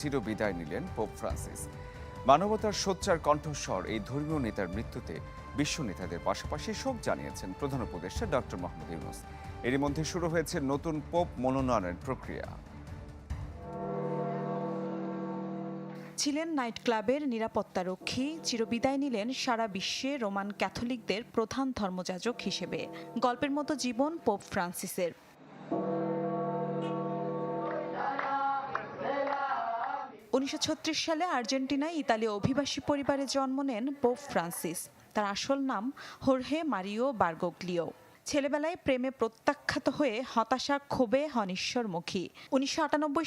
চিরবিদায় নিলেন pope Francis মানবতার সোচ্চার কণ্ঠস্বর এই ধর্মীয় নেতার মৃত্যুতে বিশ্ব নেতাদের পাশাপাশি শোক জানিয়েছেন প্রধান উপদেষ্টা ডক্টর মোহাম্মদ ইউনুস। এরই মধ্যে শুরু হয়েছে নতুন পোপ মনোনয়নের প্রক্রিয়া। ছিলেন নাইট ক্লাবের নিরাপত্তারক্ষী চিরবিদায় নিলেন সারা বিশ্বে রোমান ক্যাথলিকদের প্রধান ধর্মযাজক হিসেবে। গল্পের মতো জীবন পোপ ফ্রান্সিসের উনিশশো ছত্রিশ সালে আর্জেন্টিনায় ইতালীয় অভিবাসী পরিবারে জন্ম নেন পোপ ফ্রান্সিস। তার আসল নাম হোর্হে মারিও বার্গোগ্লিও। ছেলেবেলায় প্রেমে প্রত্যাখ্যাত হয়ে হতাশা ক্ষোভে হন ঈশ্বরমুখী উনিশশো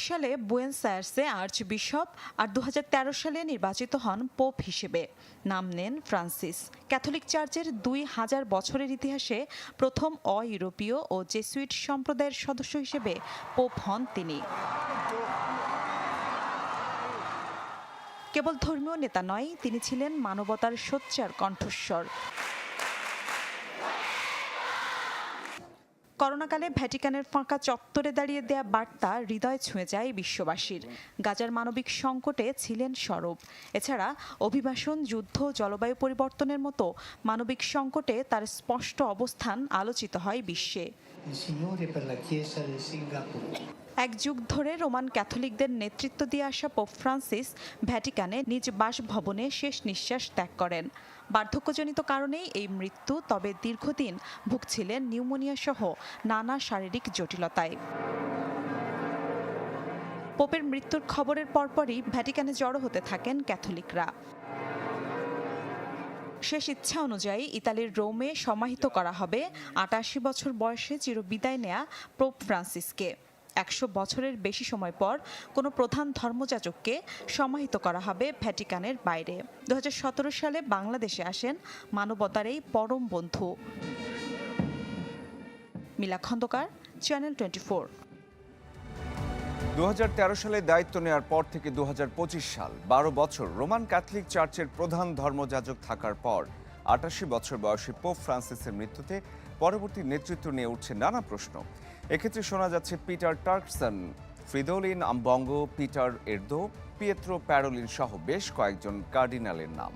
সালে বুয়েন্স আয়ার্সে আর্চ বিশপ আর দু হাজার তেরো সালে নির্বাচিত হন পোপ হিসেবে। নাম নেন ফ্রান্সিস। ক্যাথলিক চার্চের দুই হাজার বছরের ইতিহাসে প্রথম অ ইউরোপীয় ও জেসুইট সম্প্রদায়ের সদস্য হিসেবে পোপ হন তিনি। কেবল ধর্মীয় নেতা নয়, তিনি ছিলেন মানবতার সোচ্চার কণ্ঠস্বর। করোনাকালে ভ্যাটিকানের ফাঁকা চত্বরে দাঁড়িয়ে দেয়া বার্তা হৃদয় ছুঁয়ে যায় বিশ্ববাসীর। গাজার মানবিক সংকটে ছিলেন সরব। এছাড়া অভিবাসন, যুদ্ধ, জলবায়ু পরিবর্তনের মতো মানবিক সংকটে তার স্পষ্ট অবস্থান আলোচিত হয় বিশ্বে। এক যুগ ধরে রোমান ক্যাথলিকদের নেতৃত্ব দিয়ে আসা পোপ ফ্রান্সিস ভ্যাটিকানে নিজ বাসভবনে শেষ নিঃশ্বাস ত্যাগ করেন। বার্ধক্যজনিত কারণেই এই মৃত্যু তবে দীর্ঘদিন ভুগছিলেন নিউমোনিয়া সহ নানা শারীরিক জটিলতায়। পোপের মৃত্যুর খবরের পরপরই ভ্যাটিকানে জড়ো হতে থাকেন ক্যাথলিকরা। শেষ ইচ্ছা অনুযায়ী ইতালির রোমে সমাহিত করা হবে। আটাশি বছর বয়সে চিরবিদায় নেয়া পোপ ফ্রান্সিসকে। একশো বছরের বেশি সময় পর কোনো প্রধান ধর্মযাজককে সমাহিত করা হবে ভ্যাটিকানের বাইরে। দুহাজার সতেরো সালে বাংলাদেশে আসেন মানবতার এই পরম বন্ধু। Mila Khandaker channel twenty four দু সালে দায়িত্ব নেওয়ার পর থেকে দু হাজার পঁচিশ সাল বারো বছর রোমান ক্যাথলিক চার্চের প্রধান ধর্মযাজক থাকার পর আটাশি বছর বয়সী পোপ ফ্রান্সিসের মৃত্যুতে পরবর্তী নেতৃত্ব নিয়ে উঠছে নানা প্রশ্ন। এক্ষেত্রে শোনা যাচ্ছে Peter Turkson, Fridolin Ambongo, Peter Erdo, Pietro Parolin সহ বেশ কয়েকজন কার্ডিনালের নাম।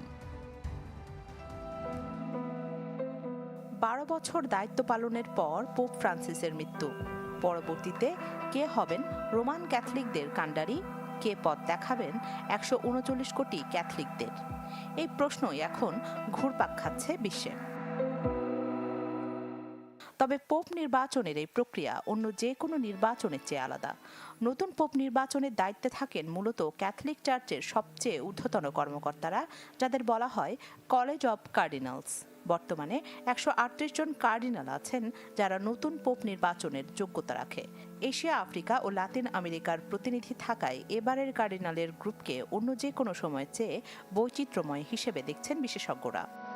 বারো বছর দায়িত্ব পালনের পর পোপ ফ্রান্সিসের মৃত্যু। পরবর্তীতে কে হবেন রোমান ক্যাথলিকদের কাণ্ডারি? কে পথ দেখাবেন একশো উনচল্লিশ কোটি ক্যাথলিকদের? এই প্রশ্নই এখন ঘুরপাক খাচ্ছে বিশ্বে। তবে পোপ নির্বাচনের এই প্রক্রিয়া অন্য যে কোনো নির্বাচনের চেয়ে আলাদা। নতুন পোপ নির্বাচনের দায়িত্বে থাকেন মূলত ক্যাথলিক চার্চের সবচেয়ে ঊর্ধ্বতন কর্মকর্তারা, যাদের বলা হয় কলেজ অব কার্ডিনালস। বর্তমানে একশো আটত্রিশ জন কার্ডিনাল আছেন যারা নতুন পোপ নির্বাচনের যোগ্যতা রাখে। এশিয়া, আফ্রিকা ও লাতিন আমেরিকার প্রতিনিধি থাকায় এবারের কার্ডিনালের গ্রুপকে অন্য যে কোনো সময়ের চেয়ে বৈচিত্র্যময় হিসেবে দেখছেন বিশেষজ্ঞরা।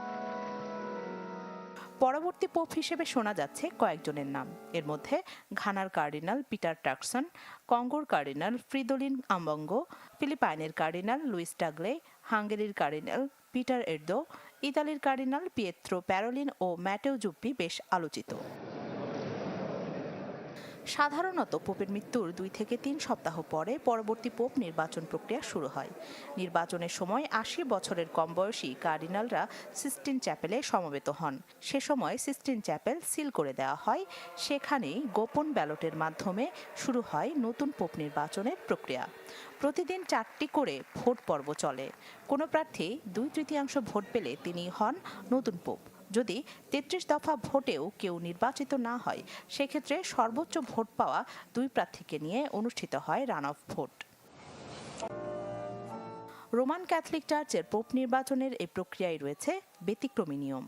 পরবর্তী পোপ হিসেবে শোনা যাচ্ছে কয়েকজনের নাম। এর মধ্যে ঘানার কার্ডিনাল পিটার টাকসন, কঙ্গোর কার্ডিনাল ফ্রিদোলিন আম্বঙ্গ, ফিলিপাইনের কার্ডিনাল লুইস টাগলে হাঙ্গেরির কার্ডিনাল পিটার এরদো, ইতালির কার্ডিনাল পিয়েত্রো প্যারোলিন ও ম্যাটেও জুপ্পি বেশ আলোচিত। সাধারণত পোপের মৃত্যুর দুই থেকে তিন সপ্তাহ পরে পরবর্তী পোপ নির্বাচন প্রক্রিয়া শুরু হয়। নির্বাচনের সময় আশি বছরের কম বয়সী কার্ডিনালরা সিস্টিন চ্যাপেলে সমবেত হন। সে সময় সিস্টিন চ্যাপেল সিল করে দেওয়া হয়। সেখানেই গোপন ব্যালটের মাধ্যমে শুরু হয় নতুন পোপ নির্বাচনের প্রক্রিয়া। প্রতিদিন চারটি করে ভোট পর্ব চলে। কোনো প্রার্থী দুই তৃতীয়াংশ ভোট পেলে তিনি হন নতুন পোপ। যদি তেত্রিশ দফা ভোটেও কেউ নির্বাচিত না হয়, সেক্ষেত্রে সর্বোচ্চ ভোট পাওয়া দুই প্রার্থীকে নিয়ে অনুষ্ঠিত হয় run off vote. Roman Catholic চার্চের পোপ নির্বাচনের এই প্রক্রিয়ায় রয়েছে ব্যতিক্রমী নিয়ম।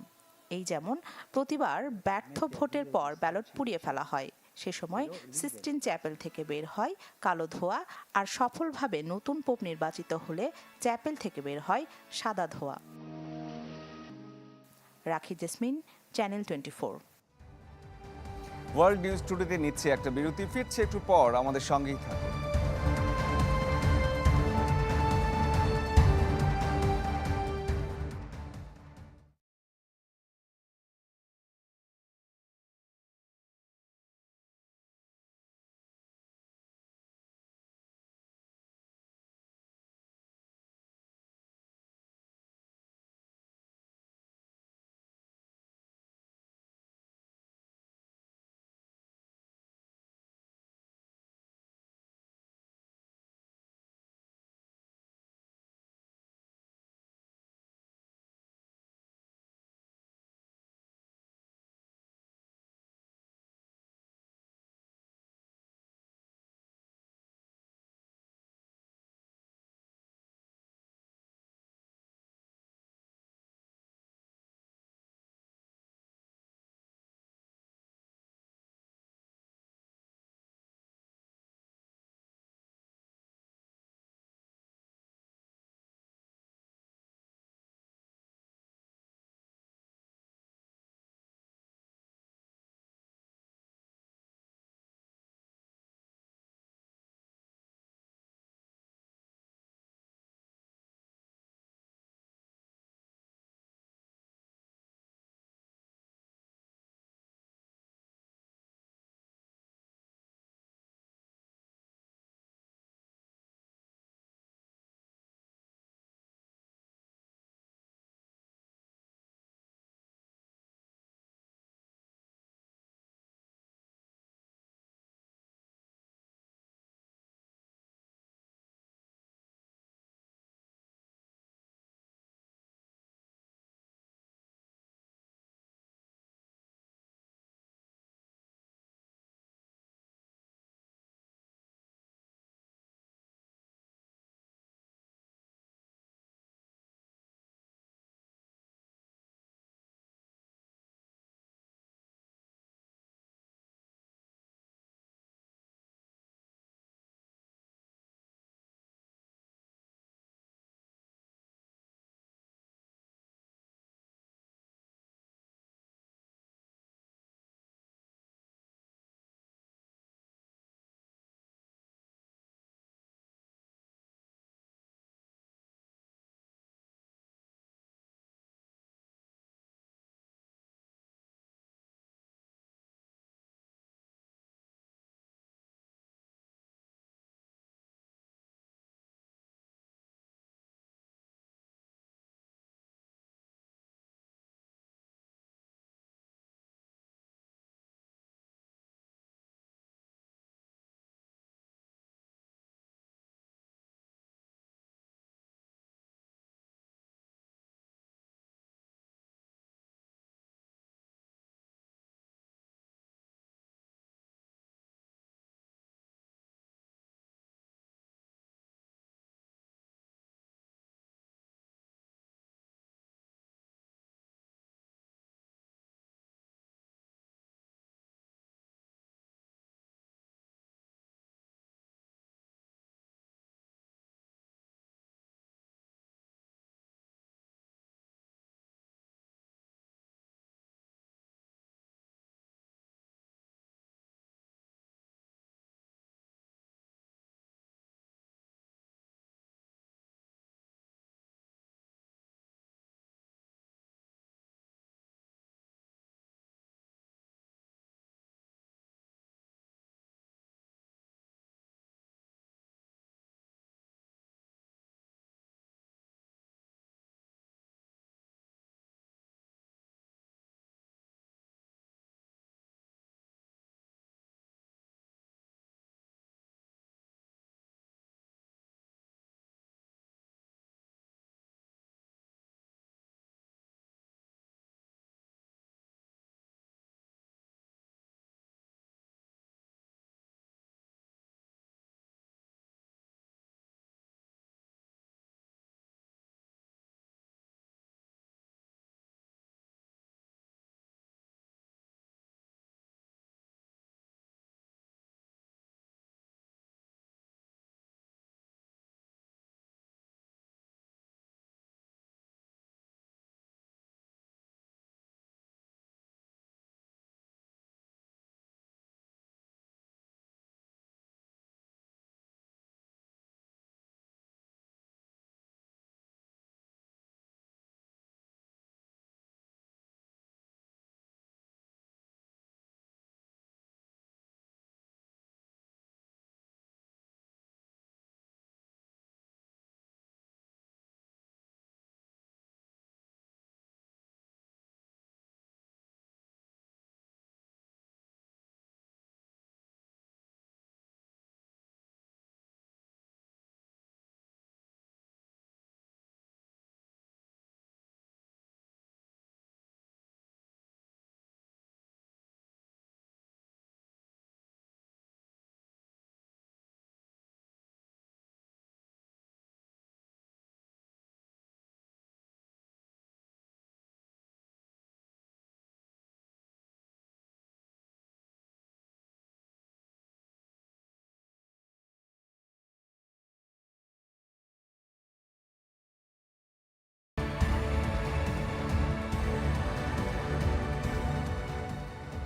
এই যেমন, প্রতিবার ব্যর্থ ভোটের পর ব্যালট পুড়িয়ে ফেলা হয়। সে সময় সিস্টিন চ্যাপেল থেকে বের হয় কালো ধোয়া আর সফলভাবে নতুন পোপ নির্বাচিত হলে চ্যাপেল থেকে বের হয় সাদা ধোয়া। Rakhi Jasmine, channel twenty four. World news টুডেতে নিচ্ছে একটা বিরতি, ফিরছে একটু পর আমাদের সঙ্গেই থাকুন।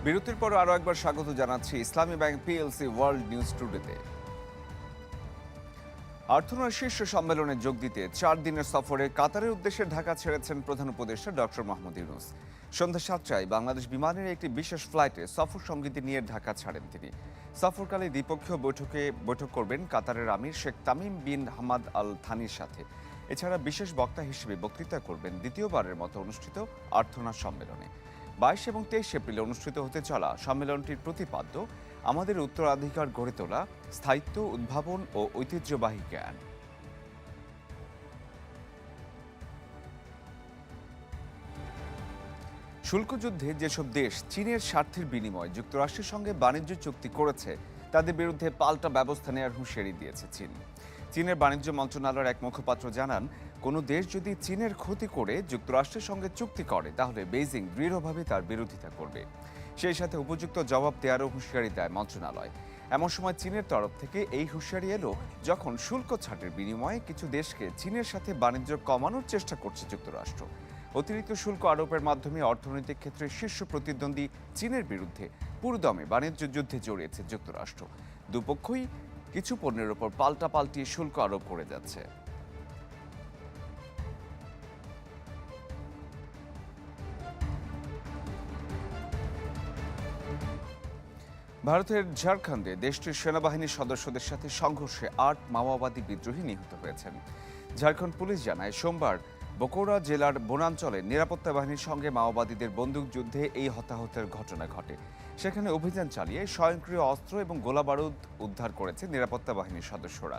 বিরতির পর আরও একবার স্বাগত জানাচ্ছি Islami Bank PLC world news টুডেতে। অর্থনৈতিক শীর্ষ সম্মেলনে যোগ দিতে চার দিনের সফরে কাতারের উদ্দেশ্যে ঢাকা ছেড়েছেন প্রধান উপদেষ্টা ডক্টর মাহমুদ ইউনুস। সন্ধ্যা সাতটায় বাংলাদেশ বিমানের একটি বিশেষ ফ্লাইটে সফর সঙ্গীতি নিয়ে ঢাকা ছাড়েন তিনি। সফরকালে দ্বিপক্ষীয় বৈঠকে বৈঠক করবেন কাতারের আমির Sheikh Tamim bin Hamad Al থানির সাথে। এছাড়া বিশেষ বক্তা হিসেবে বক্তৃতা করবেন দ্বিতীয়বারের মতো অনুষ্ঠিত আর্থনা সম্মেলনে। বাইশ এবং তেইশ এপ্রিলে অনুষ্ঠিত হতে চলা সম্মেলনটির প্রতিপাদ্য, আমাদের উত্তরাধিকার গড়ে তোলা, স্থায়িত্ব, উদ্ভাবন ও ঐতিহ্যবাহী জ্ঞান। শুল্ক যুদ্ধে যেসব দেশ চীনের স্বার্থের বিনিময়ে যুক্তরাষ্ট্রের সঙ্গে বাণিজ্য চুক্তি করেছে, তাদের বিরুদ্ধে পাল্টা ব্যবস্থা নেওয়ার হুঁশিয়ারি দিয়েছে চীন। চীনের বাণিজ্য মন্ত্রণালয়ের এক মুখপাত্র জানান কোনো দেশ যদি চীনের ক্ষতি করে যুক্তরাষ্ট্রের সঙ্গে চুক্তি করে, তাহলে বেইজিং দৃঢ়ভাবে তার বিরোধিতা করবে। সেই সাথে উপযুক্ত জবাব দেওয়ারও হুঁশিয়ারি দেয় মন্ত্রণালয়। এমন সময় চীনের তরফ থেকে এই হুঁশিয়ারি এলো যখন শুল্ক ছাড়ের বিনিময়ে কিছু দেশকে চীনের সাথে বাণিজ্য কমানোর চেষ্টা করছে যুক্তরাষ্ট্র। অতিরিক্ত শুল্ক আরোপের মাধ্যমে অর্থনৈতিক ক্ষেত্রে শীর্ষ প্রতিদ্বন্দ্বী চীনের বিরুদ্ধে পুরোদমে বাণিজ্য যুদ্ধে জড়িয়েছে যুক্তরাষ্ট্র। দুপক্ষই কিছু পণ্যের ওপর পাল্টা পাল্টিয়ে শুল্ক আরোপ করে যাচ্ছে। ভারতের ঝাড়খণ্ডে দেশটির সেনাবাহিনীর সদস্যদের সাথে সংঘর্ষে আট মাওবাদী বিদ্রোহী নিহত হয়েছেন। ঝাড়খণ্ড পুলিশ জানায়, সোমবার বকৌড়া জেলার বনাঞ্চলে নিরাপত্তা বাহিনীর সঙ্গে মাওবাদীদের বন্দুকযুদ্ধে এই হতাহতের ঘটনা ঘটে। সেখানে অভিযান চালিয়ে স্বয়ংক্রিয় অস্ত্র এবং গোলাবারুদ উদ্ধার করেছে নিরাপত্তা বাহিনীর সদস্যরা।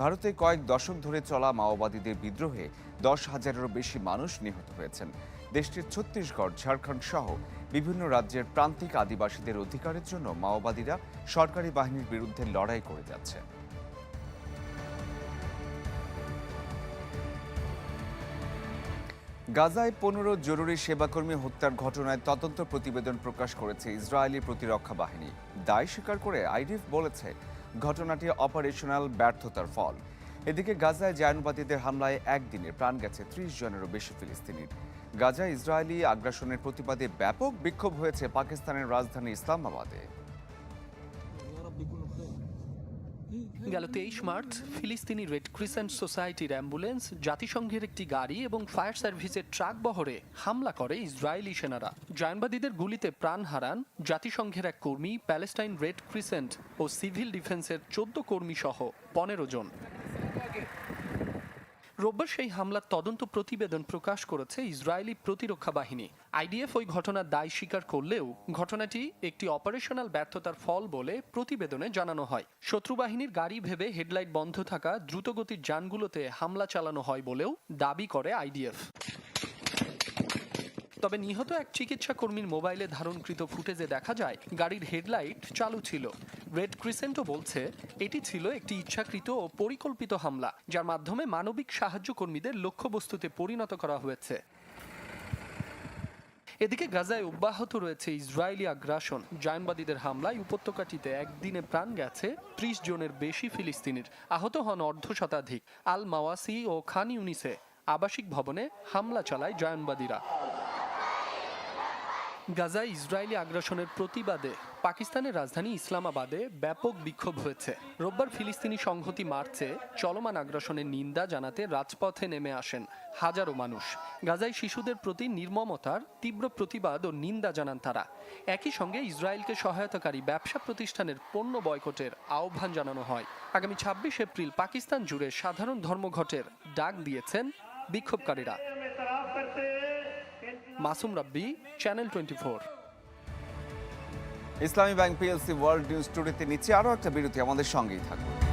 ভারতে কয়েক দশক ধরে চলা মাওবাদীদের বিদ্রোহে দশ হাজারেরও বেশি মানুষ নিহত হয়েছেন। দেশটির ছত্তিশগড়, ঝাড়খণ্ড সহ বিভিন্ন রাজ্যের প্রান্তিক আদিবাসীদের অধিকারের জন্য মাওবাদীরা সরকারি বাহিনীর বিরুদ্ধে লড়াই করে যাচ্ছে। গাজায় পনেরো জরুরি সেবাকর্মী হত্যার ঘটনায় তদন্ত প্রতিবেদন প্রকাশ করেছে ইসরায়েলি প্রতিরক্ষা বাহিনী। দায় স্বীকার করে আইডিএফ বলেছে ঘটনাটি অপারেশনাল ব্যর্থতার ফল। এদিকে গাজায় জায়নবাদীদের হামলায় একদিনে প্রাণ গেছে ত্রিশ জনেরও বেশি ফিলিস্তিনির। গাজা ইসরায়েলি আগ্রাসনের প্রতিবাদে ব্যাপক বিক্ষোভ হয়েছে পাকিস্তানের রাজধানী ইসলামাবাদে। গেল তেইশ মার্চ, ফিলিস্তিনি রেড ক্রিসেন্ট সোসাইটির অ্যাম্বুলেন্স, জাতিসংঘের একটি গাড়ি এবং ফায়ার সার্ভিসের ট্রাক বহরে হামলা করে ইসরায়েলি সেনারা। জয়নবাদীদের গুলিতে প্রাণ হারান জাতিসংঘের এক কর্মী, প্যালেস্টাইন রেড ক্রিসেন্ট ও সিভিল ডিফেন্সের চোদ্দ কর্মী সহ পনেরো জন। রোববার সেই হামলার তদন্ত প্রতিবেদন প্রকাশ করেছে ইসরায়েলি প্রতিরক্ষা বাহিনী। আইডিএফ ওই ঘটনার দায় স্বীকার করলেও ঘটনাটি একটি অপারেশনাল ব্যর্থতার ফল বলে প্রতিবেদনে জানানো হয়। শত্রু বাহিনীর গাড়ি ভেবে হেডলাইট বন্ধ থাকা দ্রুতগতির যানগুলোতে হামলা চালানো হয় বলেও দাবি করে আইডিএফ। তবে নিহত এক চিকিৎসা কর্মীর মোবাইলে ধারণকৃত ফুটেজে দেখা যায়, গাড়ির হেডলাইট চালু ছিল। রেড ক্রিসেন্টও বলছে, এটি ছিল একটি ইচ্ছাকৃত ও পরিকল্পিত হামলা, যার মাধ্যমে মানবিক সাহায্য কর্মীদের লক্ষ্যবস্তুতে পরিণত করা হয়েছে। এদিকে গাজায় অব্যাহত রয়েছে ইসরায়েলি আগ্রাসন। জায়নবাদীদের হামলায় উপত্যকাটিতে একদিনে প্রাণ গেছে ত্রিশ জনের বেশি ফিলিস্তিনির। আহত হন অর্ধ শতাধিক। আল মাওয়াসি ও খান ইউনিসে আবাসিক ভবনে হামলা চালায় জায়নবাদীরা। গাজায় ইসরায়েলি আগ্রাসনের প্রতিবাদে পাকিস্তানের রাজধানী ইসলামাবাদে ব্যাপক বিক্ষোভ হয়েছে। রোববার ফিলিস্তিনি সংহতি মার্চে চলমান আগ্রাসনের নিন্দা জানাতে রাজপথে নেমে আসেন হাজারো মানুষ। গাজায় শিশুদের প্রতি নির্মমতার, তীব্র প্রতিবাদ ও নিন্দা জানান তারা। একই সঙ্গে ইসরায়েলকে সহায়তাকারী ব্যবসা প্রতিষ্ঠানের পণ্য বয়কটের আহ্বান জানানো হয়। আগামী ছাব্বিশ এপ্রিল পাকিস্তান জুড়ে সাধারণ ধর্মঘটের ডাক দিয়েছেন বিক্ষোভকারীরা। Masum Rabbi channel twenty four Islami Bank PLC world news টুডেতে নিচ্ছে আরও একটা বিরতি, আমাদের সঙ্গেই থাকুন।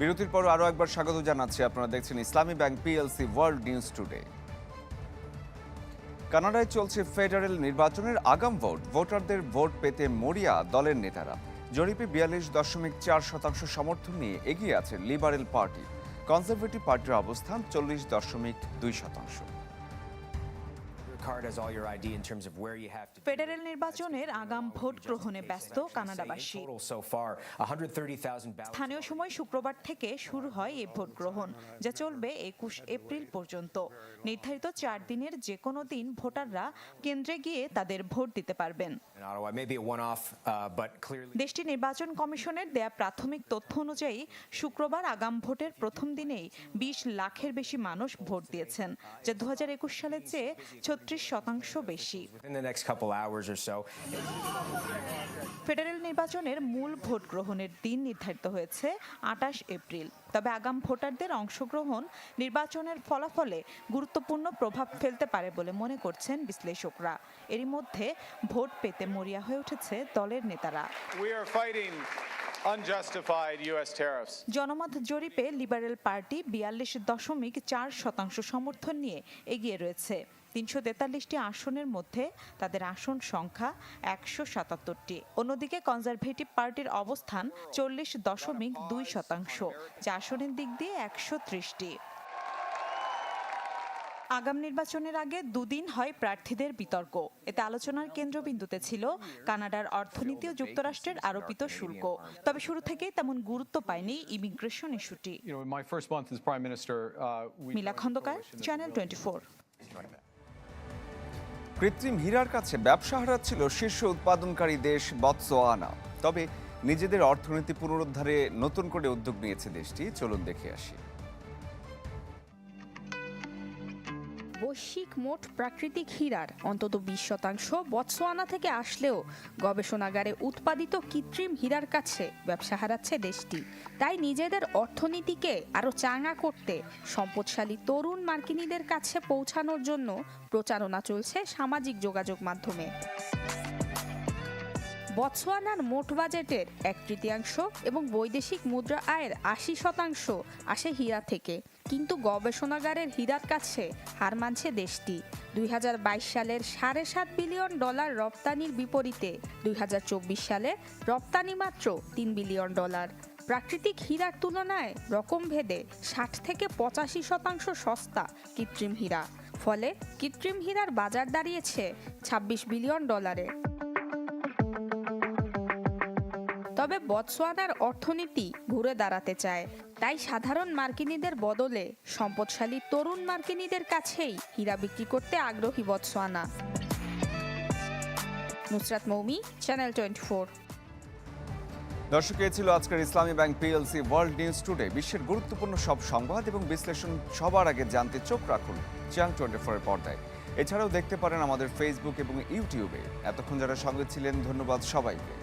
বিরতির পর আরও একবার স্বাগত জানাচ্ছি। আপনারা দেখছেন Islami Bank PLC world news today. কানাডায় চলছে ফেডারেল নির্বাচনের আগাম ভোট। ভোটারদের ভোট পেতে মরিয়া দলের নেতারা। জরিপে বিয়াল্লিশ দশমিক চার শতাংশ সমর্থন নিয়ে এগিয়ে আছে লিবারেল পার্টি। কনজারভেটিভ পার্টির অবস্থান চল্লিশ দশমিক দুই শতাংশ। ফেডারেল নির্বাচনের আগাম ভোট গ্রহণে ব্যস্ত কানাডাবাসী। Total so far, 130,000 ballots. স্থানীয় সময় শুক্রবার থেকে শুরু হয় এই ভোট গ্রহণ যা চলবে একুশ এপ্রিল পর্যন্ত। নির্ধারিত চার দিনের যে কোনো দিন ভোটাররা কেন্দ্রে গিয়ে তাদের ভোট দিতে পারবেন। Uh. দেশটির নির্বাচন কমিশনের দেয়া প্রাথমিক তথ্য অনুযায়ী শুক্রবার আগাম ভোটের প্রথম দিনেই বিশ লাখের বেশি মানুষ ভোট দিয়েছেন যা দু হাজার একুশ সালের চেয়ে ছত্রিশ শতাংশ বেশি। ফেডারেল নির্বাচনের মূল ভোট গ্রহণের দিন নির্ধারিত হয়েছে আটাশ এপ্রিল। তবে আগাম ভোটারদের অংশগ্রহণ নির্বাচনের ফলাফলে গুরুত্বপূর্ণ প্রভাব ফেলতে পারে বলে মনে করছেন বিশ্লেষকরা। এরই মধ্যে ভোট পেতে মরিয়া হয়ে উঠেছে দলের নেতারা. জনমত জরিপে লিবারেল পার্টি বিয়াল্লিশ দশমিক চার শতাংশ সমর্থন নিয়ে এগিয়ে রয়েছে। তিনশো তেতাল্লিশটি আসনের মধ্যে তাদের আসন সংখ্যা একশো সাতাত্তরটি। অন্যদিকে কনজারভেটিভ পার্টির অবস্থান চল্লিশ দশমিক দুই শতাংশ যা আসনের দিক দিয়ে একশো ত্রিশটি। আগাম নির্বাচনের আগে দুদিন হয় প্রার্থীদের বিতর্ক। এতে আলোচনার কেন্দ্রবিন্দুতে ছিল কানাডার অর্থনীতি ও যুক্তরাষ্ট্রের আরোপিত শুল্ক। তবে শুরু থেকেই তেমন গুরুত্ব পায়নি ইমিগ্রেশন ইস্যুটি। Uh. Mila Khandakar channel twenty কৃত্রিম হীরার কাছে ব্যবসা হারাচ্ছিল শীর্ষ উৎপাদনকারী দেশ বৎসোয়ানা। তবে নিজেদের অর্থনীতি পুনরুদ্ধারে নতুন করে উদ্যোগ নিয়েছে দেশটি। চলুন দেখে আসি। বৈশ্বিক মোট প্রাকৃতিক হীরার, অন্তত বিশ শতাংশ বৎসোয়ানা থেকে আসলেও গবেষণাগারে উৎপাদিত কৃত্রিম হীরার কাছে ব্যবসা হারাচ্ছে দেশটি। তাই নিজেদের অর্থনীতিকে আরও চাঙা করতে সম্পদশালী তরুণ মার্কিনীদের কাছে পৌঁছানোর জন্য প্রচারণা চলছে সামাজিক যোগাযোগ মাধ্যমে। বতসোয়ানার মোট বাজেটের এক তৃতীয়াংশ এবং বৈদেশিক মুদ্রা আয়ের আশি শতাংশ আসে হীরা থেকে। কিন্তু গবেষণাগারের হীরার কাছে হার মানছে দেশটি। দুই হাজার বাইশ সালের সাড়ে সাত বিলিয়ন ডলার রপ্তানির বিপরীতে দুই হাজার চব্বিশ সালে রপ্তানি মাত্র তিন বিলিয়ন ডলার। প্রাকৃতিক হীরার তুলনায় রকমভেদে ষাট থেকে পঁচাশি শতাংশ সস্তা কৃত্রিম হীরা। ফলে কৃত্রিম হীরার বাজার দাঁড়িয়েছে ছাব্বিশ বিলিয়ন ডলারে। তবে বতসোয়ানার অর্থনীতি ঘুরে দাঁড়াতে চায়। তাই সাধারণ মার্কিনীদের বদলে সম্পদশালী তরুণ মার্কিনীদের কাছেই হীরা বিক্রি করতে আগ্রহী Botswana Nusrat Moumi channel twenty four দর্শক, এ ছিল আজকের Islami Bank PLC world news today বিশ্বের গুরুত্বপূর্ণ সব সংবাদ এবং বিশ্লেষণ সবার আগে জানতে চোখ রাখুন চ্যাং টোয়েন্টি ফোরের পর্দায়। এছাড়াও দেখতে পারেন আমাদের ফেসবুক এবং ইউটিউবে এতক্ষণ যারা সঙ্গে ছিলেন, ধন্যবাদ সবাইকে।